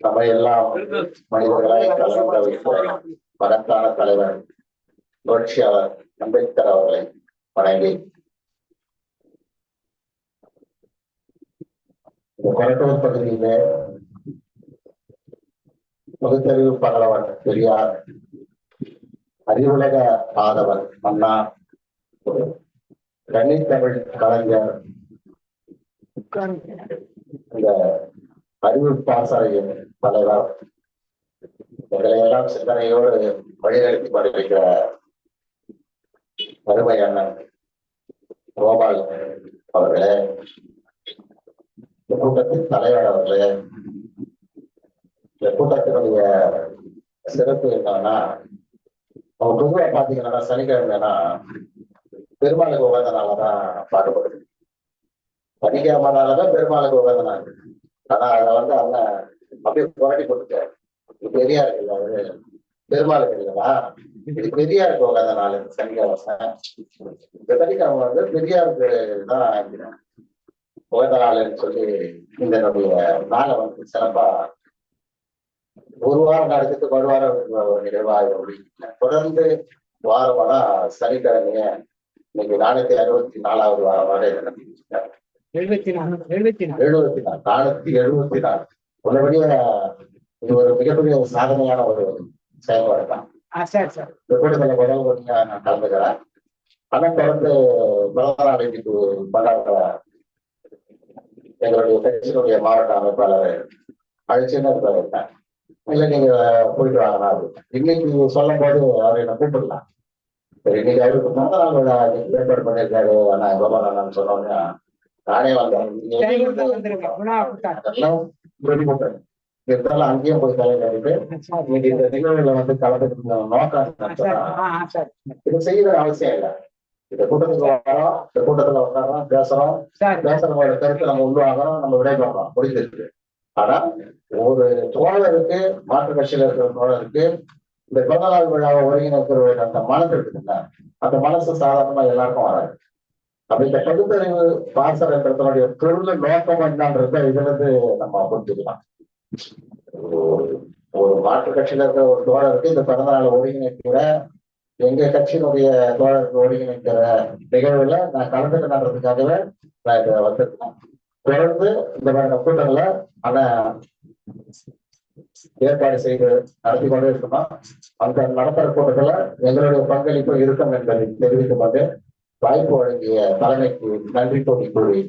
நம்ம எல்லாம் மனிதர்களாய் கலந்த வைத்த மகத்தான தலைவர் புரட்சியாளர் அம்பேத்கர் அவர்களை வணங்கி கொரட்டூர் பகுதியில பகுத்தறிவு பகலவன் பெரியார் அறிவுலக ஆதவன் அண்ணா கன்னித்தமிழ் கலைஞர் இந்த அறிவு பாசறையின் தலைவர் எங்களை எல்லாம் சிந்தனையோடு வழிநடத்தி கொண்டிருக்கிற வறுமை அண்ணன் கோபால் அவர்களே கூட்டத்தின் தலைவர் அவர்களே இந்த கூட்டத்தினுடைய சிறப்பு என்னன்னா அவங்க பொதுவாக பாத்தீங்கன்னா சனிக்கிழமைனா பெருமாளுக்கு உகந்த நாளதான் பாடுபடுது சனிக்கிழமைனாலதான் பெருமாளுக்கு உகந்த நாள் ஆனா அதை வந்து அண்ணன் அப்படியே புரட்டி கொடுத்தாரு இது பெரியாருக்கு அவரு பெருமாளுக்கு இல்லைங்களா இது பெரியாருக்கு உகந்த நாள் இந்த சனிக்கிழமை. இந்த சனிக்கிழமை வந்து பெரியாருக்கு தான் உகந்த நாள்னு சொல்லி இந்த நம்முடைய நாளை வந்து சிறப்பா ஒரு வாரம் நடத்திட்டு ஒரு வாரம் ஒரு நிகழ்வாக தொடர்ந்து வாரமானா சனிக்கிழமைய இன்னைக்கு நானூத்தி அறுபத்தி நாலாவது வாரமாக நடத்திட்டு இருக்காரு எழுபத்தி நாலு எழுபத்தி நாலு எழுபத்தி நாலு நானூத்தி எழுபத்தி நாலு உள்ளபடியே இது ஒரு மிகப்பெரிய ஒரு சாதனையான ஒரு செயல்பாடு தான். சரி சார். கூட்டத்தில் முதல் நான் கலந்துக்கிறேன். அதன் தொடர்ந்து இன்னைக்கு கொண்டாடுற எங்களுடைய கட்சியினுடைய மாவட்ட அமைப்பாளர் அழைச்சுன்னு இருக்காரு. இல்ல நீங்க போயிட்டு அப்படின்னு. இன்னைக்கு சொல்லும் போது அவர் என்ன கூப்பிடலாம். இன்னைக்கு அவருக்கு பிறந்த நாள் ஏற்பாடு பண்ணியிருக்காரு அண்ணா கோபால் அண்ணான்னு சொன்னோம்னா நானே வந்தேன். இருந்தாலும் அங்கேயும் போய். இன்னைக்கு இந்த நிகழ்வுல வந்து கலந்துக்கிட்டு நோக்கம். இது செய்யற அவசியம் இல்லை. இந்த கூட்டத்துக்கு வரோம் இந்த கூட்டத்துல உட்காரோம் பேசுறோம். பேசுறவங்களோட கருத்தை நம்ம உள்வாங்குறோம் நம்ம விடைபெறோம் முடிஞ்சிருக்கு ஆனா ஒரு தோழருக்கு மாற்று கட்சியில இருக்கிற தோழருக்கு இந்த பிறந்த நாள் விழாவை ஒருங்கிணைக்கிற அந்த மனசு இருக்குல்ல அந்த மனசு சாதாரணமா எல்லாருக்கும் வராது. அப்ப இந்த பகுத்தறிவு பாசரத்தினுடைய பொருள் நோக்கம் என்னன்றத இதுல இருந்து நம்ம புரிஞ்சுக்கலாம். ஒரு- ஒரு மாற்று கட்சியில இருக்கிற ஒரு தோழருக்கு இந்த பிறந்த நாளை ஒருங்கிணைக்கிற எங்க கட்சியினுடைய தோழருக்கு ஒருங்கிணைக்கிற நிகழ்வுல நான் கலந்துக்கணுன்றதுக்காகவே நான் இதை வந்திருக்கேன். தொடர்ந்து இந்த மாதிரி கூட்டங்களை ஆனா ஏற்பாடு செய்து நடத்தி கொண்டே இருக்கணும் அந்த நடத்துற கூட்டத்துல எங்களுடைய பங்களிப்பு இருக்கும் என்பதை தெரிவிக்கும் போது வாய்ப்பு வழங்கிய தலைமைக்கு நன்றி கூறி கூறி